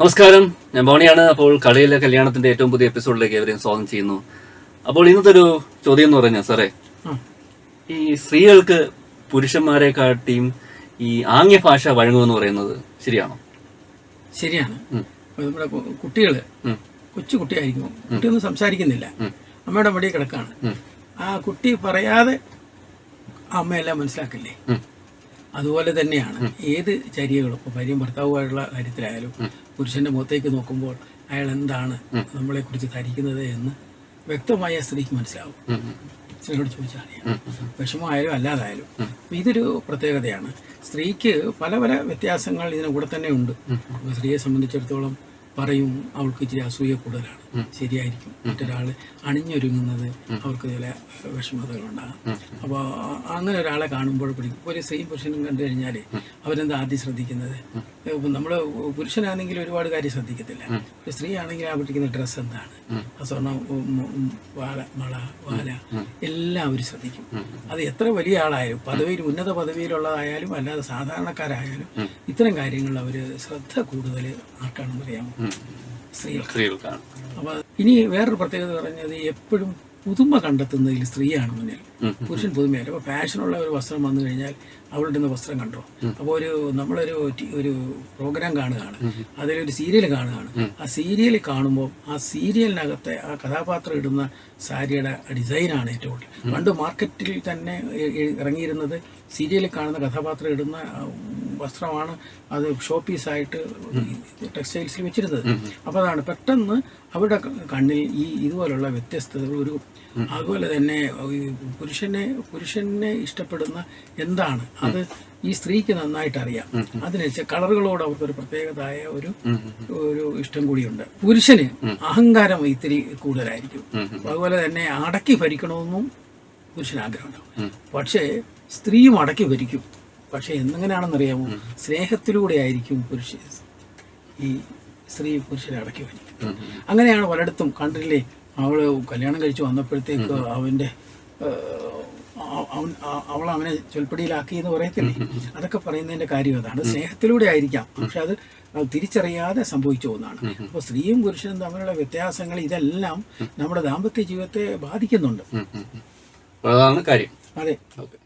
നമസ്കാരം. ഞാൻ ബോണിയാണ്. അപ്പോൾ കളിയിലെ കല്യാണത്തിന്റെ ഏറ്റവും പുതിയ എപ്പിസോഡിലേക്ക് എവരെയും സ്വാഗതം ചെയ്യുന്നു. അപ്പോൾ ഇന്നത്തെ ഒരു ചോദ്യം എന്ന് പറഞ്ഞാൽ സാറേ. ഈ സ്ത്രീകൾക്ക് പുരുഷന്മാരെ കാട്ടിയും ഈ ആംഗ്യ ഭാഷ വഴങ്ങുമെന്ന് പറയുന്നത് ശരിയാണോ? ശരിയാണ്. നമ്മുടെ കുട്ടികൾ കൊച്ചു കുട്ടിയായിരിക്കും. കുട്ടിയൊന്നും സംസാരിക്കുന്നില്ല. അമ്മയുടെ മടിയിൽ കിടക്കാണ്. ആ കുട്ടി പറയാതെ അമ്മയെല്ലാം മനസ്സിലാക്കില്ലേ. അതുപോലെ തന്നെയാണ്. ഏത് ചര്യകളും ഇപ്പോൾ ഭാര്യയും ഭർത്താവുമായിട്ടുള്ള കാര്യത്തിലായാലും പുരുഷന്റെ മുഖത്തേക്ക് നോക്കുമ്പോൾ അയാൾ എന്താണ് നമ്മളെ കുറിച്ച് ധരിക്കുന്നത് എന്ന് വ്യക്തമായി ആ സ്ത്രീക്ക് മനസ്സിലാവും. സ്ത്രീയോട് ചോദിച്ചാൽ അറിയാം വിഷമമായാലും അല്ലാതായാലും അപ്പൊ ഇതൊരു പ്രത്യേകതയാണ്. സ്ത്രീക്ക് പല പല വ്യത്യാസങ്ങൾ ഇതിന് കൂടെ തന്നെ ഉണ്ട്. സ്ത്രീയെ സംബന്ധിച്ചിടത്തോളം പറയും അവൾക്ക് ഇച്ചിരി അസൂയ കൂടുതലാണ്. ശരിയായിരിക്കും. മറ്റൊരാൾ അണിഞ്ഞൊരുങ്ങുന്നത് അവർക്ക് ചില വിഷമതകളുണ്ടാകും. അപ്പോൾ അങ്ങനെ ഒരാളെ കാണുമ്പോൾ പിടിക്കും ഒരു സെയിം പുരുഷനും കണ്ടു കഴിഞ്ഞാൽ അവരെന്താ ആദ്യം ശ്രദ്ധിക്കുന്നത്? നമ്മൾ പുരുഷനാണെങ്കിൽ ഒരുപാട് കാര്യം ശ്രദ്ധിക്കത്തില്ല. ഒരു സ്ത്രീ ആണെങ്കിൽ ആ പിടിക്കുന്ന ഡ്രസ്സ് എന്താണ്? ആ സ്വർണം വള വാല. എല്ലാം അവർ ശ്രദ്ധിക്കും അത് എത്ര വലിയ ആളായാലും പദവിയിൽ ഉന്നത പദവിയിലുള്ളതായാലും അല്ലാതെ സാധാരണക്കാരായാലും ഇത്തരം കാര്യങ്ങളിൽ അവർ ശ്രദ്ധ കൂടുതൽ ആർക്കാണെന്ന് അറിയാമോ സ്ത്രീകൾക്ക് സ്ത്രീകൾക്കാണ്. അപ്പൊ ഇനി വേറൊരു പ്രത്യേകത പറഞ്ഞത് എപ്പോഴും പുതുമ കണ്ടെത്തുന്നതിൽ സ്ത്രീയാണ് മുന്നിൽ. പുരുഷൻ പുതുമയല്ല. അപ്പോൾ ഫാഷനുള്ള ഒരു വസ്ത്രം വന്നു കഴിഞ്ഞാൽ അവളുടെ വസ്ത്രം കണ്ടോ? അപ്പോൾ ഒരു നമ്മളൊരു ഒരു പ്രോഗ്രാം കാണുകയാണ്. അതിലൊരു സീരിയൽ കാണുകയാണ്. ആ സീരിയൽ കാണുമ്പോൾ ആ സീരിയലിനകത്തെ ആ കഥാപാത്രം ഇടുന്ന സാരിയുടെ ഡിസൈനാണ് ഏറ്റവും കൂടുതൽ. പണ്ട് മാർക്കറ്റിൽ തന്നെ ഇറങ്ങിയിരുന്നത് സീരിയലിൽ കാണുന്ന കഥാപാത്രം ഇടുന്ന വസ്ത്രമാണ് അത് ഷോ പീസായിട്ട് ടെക്സ്റ്റൈൽസിൽ വെച്ചിരുന്നത്. അപ്പോൾ അതാണ് പെട്ടെന്ന് അവരുടെ കണ്ണിൽ ഈ ഇതുപോലുള്ള വ്യത്യസ്തതകൾ ഒരു അതുപോലെ തന്നെ പുരുഷനെ പുരുഷനെ ഇഷ്ടപ്പെടുന്ന എന്താണ്? അത് ഈ സ്ത്രീക്ക് നന്നായിട്ട് അറിയാം അതിനനുസരിച്ച് കളറുകളോട് അവർക്കൊരു പ്രത്യേകതായ ഒരു ഒരു ഇഷ്ടം കൂടിയുണ്ട്. പുരുഷന് അഹങ്കാരം ഇത്തിരി കൂടുതലായിരിക്കും. അതുപോലെ തന്നെ അടക്കി ഭരിക്കണമെന്നും പുരുഷന് ആഗ്രഹമുണ്ടാവും പക്ഷേ സ്ത്രീയും അടക്കി ഭരിക്കും. പക്ഷെ എന്നെങ്ങനെയാണെന്നറിയാമോ? സ്നേഹത്തിലൂടെ ആയിരിക്കും പുരുഷ ഈ സ്ത്രീ പുരുഷനെ അടക്കി ഭരിക്കും അങ്ങനെയാണ് പലയിടത്തും കണ്ടില്ലേ അവൾ കല്യാണം കഴിച്ച് വന്നപ്പോഴത്തേക്ക് അവന്റെ അവൻ അവൾ അവനെ ചൊൽപ്പടിയിലാക്കി എന്ന് പറയത്തില്ലേ? അതൊക്കെ പറയുന്നതിന്റെ കാര്യം അതാണ്. സ്നേഹത്തിലൂടെ ആയിരിക്കാം പക്ഷെ അത് തിരിച്ചറിയാതെ സംഭവിച്ചു പോകുന്നതാണ്. അപ്പോൾ സ്ത്രീയും പുരുഷനും തമ്മിലുള്ള വ്യത്യാസങ്ങൾ ഇതെല്ലാം നമ്മുടെ ദാമ്പത്യ ജീവിതത്തെ ബാധിക്കുന്നുണ്ട്. അതാണ് കാര്യം. അതെ. ഓക്കെ.